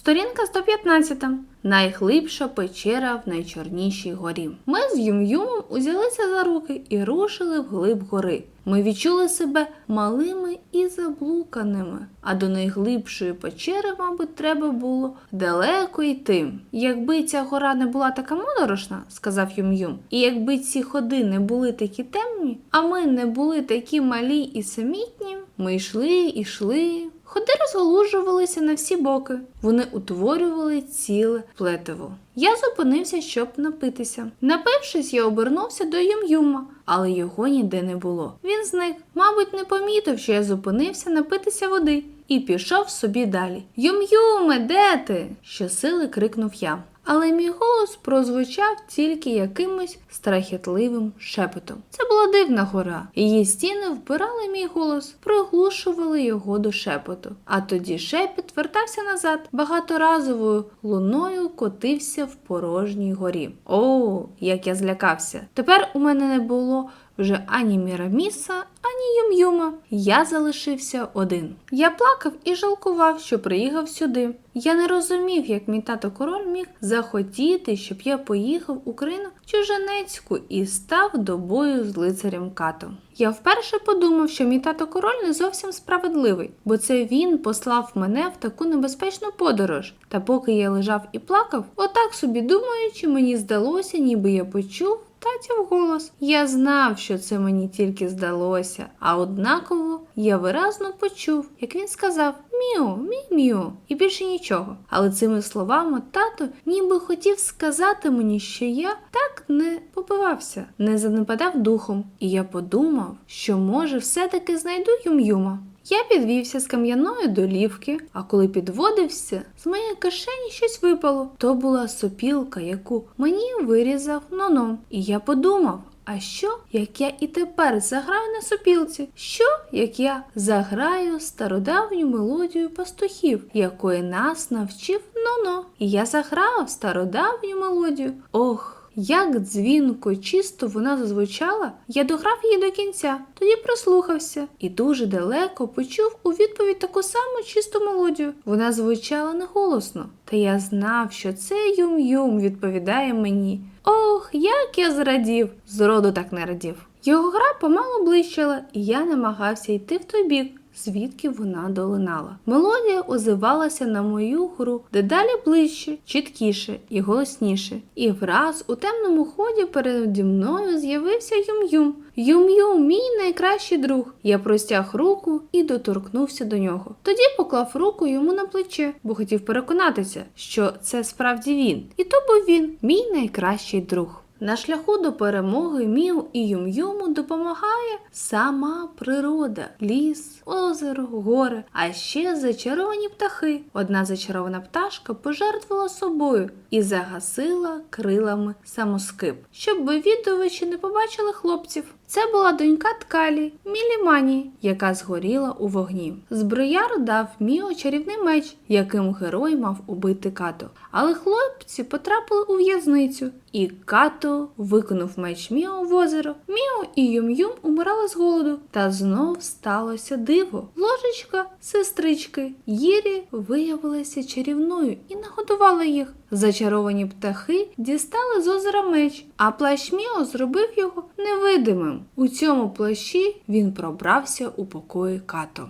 Сторінка 115. Найглибша печера в найчорнішій горі. Ми з Юм-Юмом узялися за руки і рушили вглиб гори. Ми відчули себе малими і заблуканими, а до найглибшої печери, мабуть, треба було далеко йти. Якби ця гора не була така моторошна, сказав Юм-Юм, і якби ці ходи не були такі темні, а ми не були такі малі і самітні, ми йшли, йшли. Ходи розголужувалися на всі боки. Вони утворювали ціле плетиво. Я зупинився, щоб напитися. Напившись, я обернувся до Юм-Юма, але його ніде не було. Він зник, мабуть, не помітив, що я зупинився напитися води і пішов собі далі. Юм-Юме, де ти? щосили крикнув я. Але мій голос прозвучав тільки якимось страхітливим шепотом. Це була дивна гора. Її стіни вбирали мій голос, приглушували його до шепоту. А тоді шепіт вертався назад, багаторазовою луною котився в порожній горі. О, як я злякався! Тепер у мене не було вже ані Міраміса, ані Юм-Юма. Я залишився один. Я плакав і жалкував, що приїхав сюди. Я не розумів, як мій тато король міг захотіти, щоб я поїхав у країну чуженецьку і став до бою з лицарем Като. Я вперше подумав, що мій тато король не зовсім справедливий, бо це він послав мене в таку небезпечну подорож. Та поки я лежав і плакав, отак собі думаючи, мені здалося, ніби я почув татів голос. Я знав, що це мені тільки здалося, а однаково я виразно почув, як він сказав Міу, мій міу, і більше нічого. Але цими словами тато ніби хотів сказати мені, що я так не побивався, не занепадав духом, і я подумав, що може все-таки знайду Юм-Юма. Я підвівся з кам'яної долівки, а коли підводився, з моєї кишені щось випало. То була сопілка, яку мені вирізав ноно. І я подумав. А що, як я і тепер заграю на сопілці? Що, як я заграю стародавню мелодію пастухів, якої нас навчив Ноно? І я заграв стародавню мелодію. Ох, як дзвінко, чисто вона зазвучала, я дограв її до кінця, тоді прислухався і дуже далеко почув у відповідь таку саму чисту мелодію. Вона звучала неголосно, та я знав, що це Юм-Юм відповідає мені. Ох, як я зрадів! Зроду так не радів. Його гра помало блищала, і я намагався йти в той бік. Звідки вона долинала. Мелодія озивалася на мою гру дедалі ближче, чіткіше і голосніше. І враз у темному ході переді мною з'явився Юм-Юм. Юм-Юм, мій найкращий друг. Я простяг руку і доторкнувся до нього. Тоді поклав руку йому на плече, бо хотів переконатися, що це справді він. І то був він, мій найкращий друг. На шляху до перемоги Міу і Юм-Юму допомагає сама природа, ліс, озеро, гори, а ще зачаровані птахи. Одна зачарована пташка пожертвувала собою і загасила крилами самоскип, щоб вивідувачі не побачили хлопців. Це була донька Ткалі, Мілімані, яка згоріла у вогні. Зброяр дав Міо чарівний меч, яким герой мав убити Като. Але хлопці потрапили у в'язницю, і Като виконав меч Міо в озеро. Міо і Юм-Юм умирали з голоду. Та знов сталося диво. Ложечка сестрички Єрі виявилася чарівною і нагодувала їх. Зачаровані птахи дістали з озера меч, а плащ Міо зробив його невидимим. У цьому плащі він пробрався у покої Като.